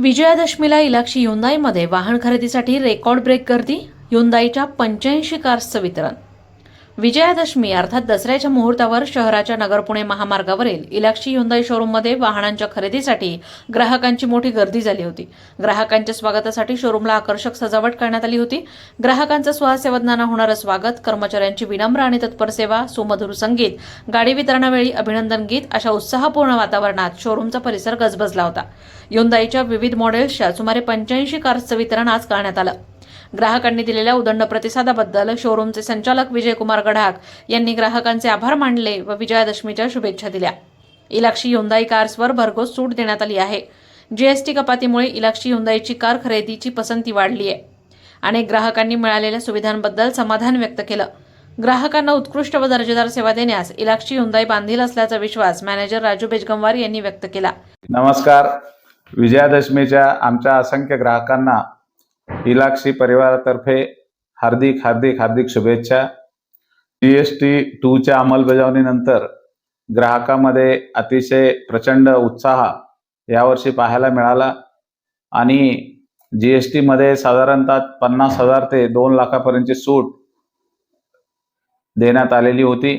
विजयादशमीला इलाक्षी युंदाईमध्ये वाहन खरेदीसाठी record break गर्दी. युंदाईच्या पंच्याऐंशी कार्सचं वितरण. विजयादशमी अर्थात दसऱ्याच्या मुहूर्तावर शहराच्या नगर पुणे महामार्गावरील इलाक्षी युंदाई शोरूममध्ये वाहनांच्या खरेदीसाठी ग्राहकांची मोठी गर्दी झाली होती. ग्राहकांच्या स्वागतासाठी शोरूमला आकर्षक सजावट करण्यात आली होती. ग्राहकांचं सुहास्यवदनानं होणारं स्वागत कर्मचाऱ्यांची विनम्र आणि तत्पर सेवा सुमधुर संगीत गाडी वितरणावेळी अभिनंदन गीत अशा उत्साहपूर्ण वातावरणात शोरूमचा परिसर गजबजला होता. युंदाईच्या विविध मॉडेल्सच्या सुमारे पंच्याऐंशी कार्सचं वितरण आज करण्यात आलं. ग्राहकांनी दिलेल्या उदंड प्रतिसादाबद्दल शोरूमचे संचालक विजयकुमार गढाक यांनी ग्राहकांचे आभार मानले व विजयादशमीच्या शुभेच्छा दिल्या. इलाक्षी युंदाई कार्सवर भरघोस सूट देण्यात आली आहे. जीएसटी कपातीमुळे इलाक्षी युंदाईची कार खरेदीची पसंती वाढली आहे अनेक ग्राहकांनी मिळालेल्या सुविधांबद्दल समाधान व्यक्त केलं. ग्राहकांना उत्कृष्ट व दर्जेदार सेवा देण्यास इलाक्षी हुंदाई बांधील असल्याचा विश्वास मॅनेजर राजू बेजगंवार यांनी व्यक्त केला. नमस्कार. विजयादशमीच्या आमच्या असंख्य ग्राहकांना इलाक्षी परिवारातर्फे हार्दिक हार्दिक हार्दिक शुभेच्छा. जी एस टी टूच्या अंमलबजावणीनंतर ग्राहकामध्ये अतिशय प्रचंड उत्साह यावर्षी पाहायला मिळाला आणि जी एस टीमध्ये साधारणतः पन्नास हजार ते दोन लाखापर्यंतची सूट देण्यात आलेली होती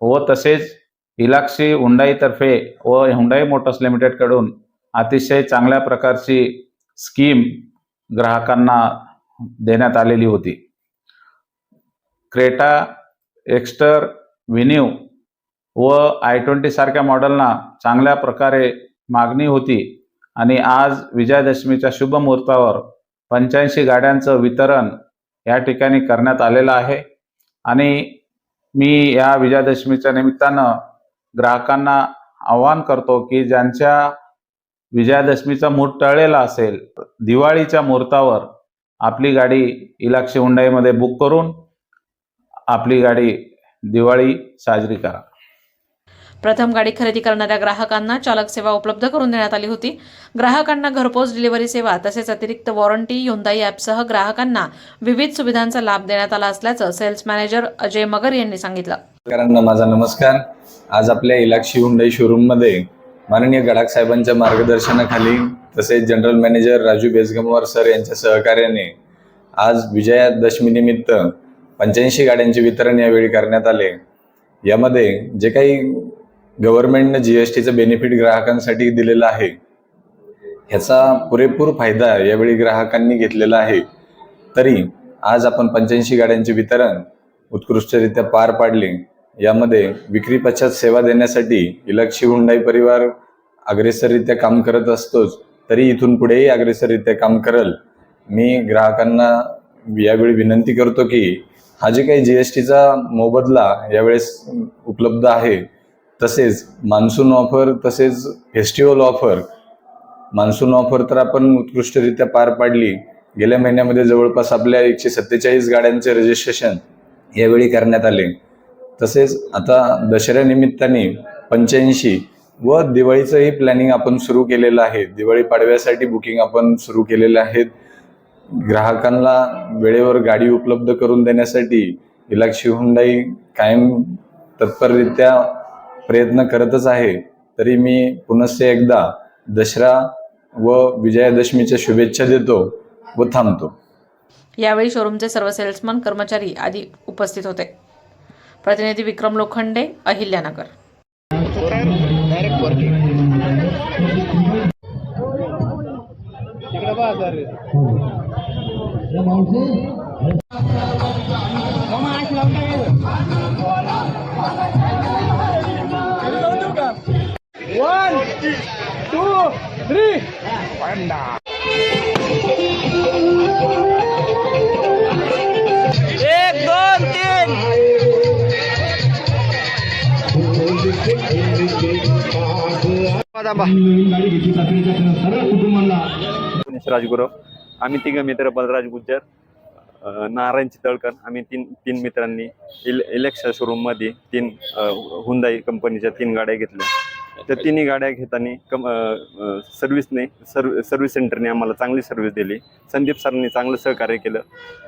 व तसेच इलाक्षी हुंडाईतर्फे व हुंडाई मोटर्स लिमिटेडकडून अतिशय चांगल्या प्रकारची स्कीम ग्राहकांना देण्यात आलेली होती. क्रेटा एक्स्टर विन्यू व आय ट्वेंटी सारख्या मॉडेलना चांगल्या प्रकारे मागणी होती आणि आज विजयादशमीच्या शुभ मुहूर्तावर पंच्याऐंशी गाड्यांचं वितरण या ठिकाणी करण्यात आलेलं आहे आणि मी या विजयादशमीच्या निमित्तानं ग्राहकांना आवाहन करतो की ज्यांच्या विजयादशमीचा मुहूर्त टळलेला असेल दिवाळीच्या मुहूर्तावर आपली गाडी इलाक्षी हुंडाईमध्ये बुक करून आपली गाडी दिवाळी साजरी करा. प्रथम गाडी खरेदी करणाऱ्या ग्राहकांना चालक सेवा उपलब्ध करून देण्यात आली होती. ग्राहकांना घरपोच डिलिव्हरी सेवा तसेच अतिरिक्त वॉरंटी युंदाई ॲपसह ग्राहकांना विविध सुविधांचा लाभ देण्यात आला असल्याचं सेल्स मॅनेजर अजय मगर यांनी सांगितलं. माझा नमस्कार. आज आपल्या इलाक्षी हुंडाई शोरूममध्ये माननीय गडाख साहेबांच्या मार्गदर्शनाखाली तसेच general manager Raju Bejgamwar sir यांच्या सहकार्याने आज विजयादशमीनिमित्त पंच्याऐंशी गाड्यांचे वितरण यावेळी करण्यात आले. यामध्ये जे काही गव्हर्नमेंटनं जी एस टीचं बेनिफिट ग्राहकांसाठी दिलेलं आहे ह्याचा पुरेपूर फायदा यावेळी ग्राहकांनी घेतलेला आहे. तरी आज आपण पंच्याऐंशी गाड्यांचे वितरण उत्कृष्टरित्या पार पाडले. यामध्ये विक्री पश्चात सेवा देण्यासाठी इलक्षी हुंडाई परिवार अग्रेसररित्या काम करत असतोच तरी इथून पुढेही अग्रेसररित्या काम करल. मी ग्राहकांना यावेळी विनंती करतो की हा जे काही जी एस टीचा मोबदला यावेळेस उपलब्ध आहे तसेच मान्सून ऑफर तसेच फेस्टिवल ऑफर मान्सून ऑफर तर आपण उत्कृष्टरित्या पार पाडली. गेल्या महिन्यामध्ये जवळपास आपल्या एकशे सत्तेचाळीस गाड्यांचे रजिस्ट्रेशन यावेळी करण्यात आले. तसेच आता दसऱ्यानिमित्ताने पंच्याऐंशी व दिवाळीचंही प्लॅनिंग आपण सुरू केलेलं आहे. दिवाळी पाडव्यासाठी बुकिंग आपण सुरू केलेलं आहेत. ग्राहकांना वेळेवर गाडी उपलब्ध करून देण्यासाठी इलाक्षी हुंडाई कायम तत्पररित्या प्रयत्न करतच आहे. तरी मी पुनश्च एकदा दसरा व विजयादशमीच्या शुभेच्छा देतो व थांबतो. यावेळी शोरूमचे सर्व सेल्समन कर्मचारी आदी उपस्थित होते. प्रतिनिधी विक्रम लोखंडे अहिल्यानगर. एक थांबा. राजगुरव. आम्ही तिघं मित्र बलराज गुज्जर नारायण चितळकर आम्ही तीन तीन मित्रांनी इल इलेक्शा शोरूममध्ये तीन हुंदाई कंपनीच्या तीन गाड्या घेतल्या. त्या तिन्ही गाड्या घेताना कम सर्व्हिसने सर्व सर्व्हिस सेंटरने आम्हाला चांगली सर्व्हिस दिली. संदीप सरांनी चांगलं सहकार्य केलं.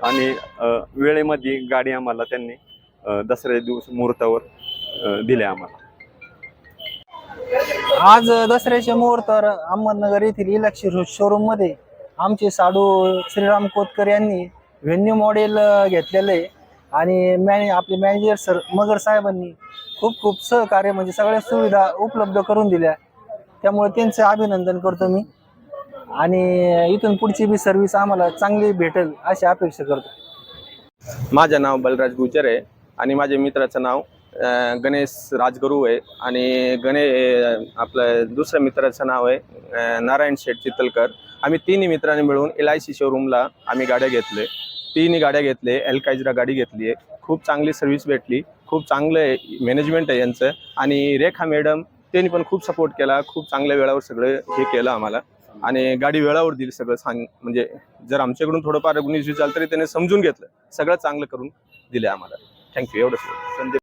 आणि वेळेमध्ये गाडी आम्हाला त्यांनी दसऱ्या दिवस मुहूर्तावर दिल्या आम्हाला. आज दसऱ्याच्या मुहूर्तावर अहमदनगर येथील इलक्षी शोरूममध्ये आमचे साडू श्रीराम कोतकर यांनी व्हेन्यू मॉडेल घेतलेलं आहे. आणि मॅने आपले मॅनेजर सर मगर साहेबांनी खूप खूप सहकार्य म्हणजे सगळ्या सुविधा उपलब्ध करून दिल्या. त्यामुळे त्यांचं अभिनंदन करतो मी. आणि इथून पुढची बी सर्व्हिस आम्हाला चांगली भेटेल अशी अपेक्षा करतो. माझं नाव बलराज गुजर आहे आणि माझ्या मित्राचं नाव गणेश राजगुरू आहे आणि गणे आपलं दुसऱ्या मित्राचं नाव आहे नारायण शेठ चितलकर. आम्ही तिन्ही मित्रांनी मिळून एल आय सी शोरूमला आम्ही गाड्या घेतले. तिन्ही गाड्या घेतले एलकायजरा गाडी घेतली आहे. खूप चांगली सर्व्हिस भेटली खूप चांगलं मॅनेजमेंट आहे यांचं. आणि रेखा मॅडम त्यांनी पण खूप सपोर्ट केला खूप चांगल्या वेळावर सगळं हे केलं आम्हाला. आणि गाडी वेळावर दिली सगळं सांग म्हणजे जर आमच्याकडून थोडंफार गुन्हे झालं तरी त्याने समजून घेतलं. सगळं चांगलं करून दिलं आम्हाला. थँक्यू एवढंच. संदीप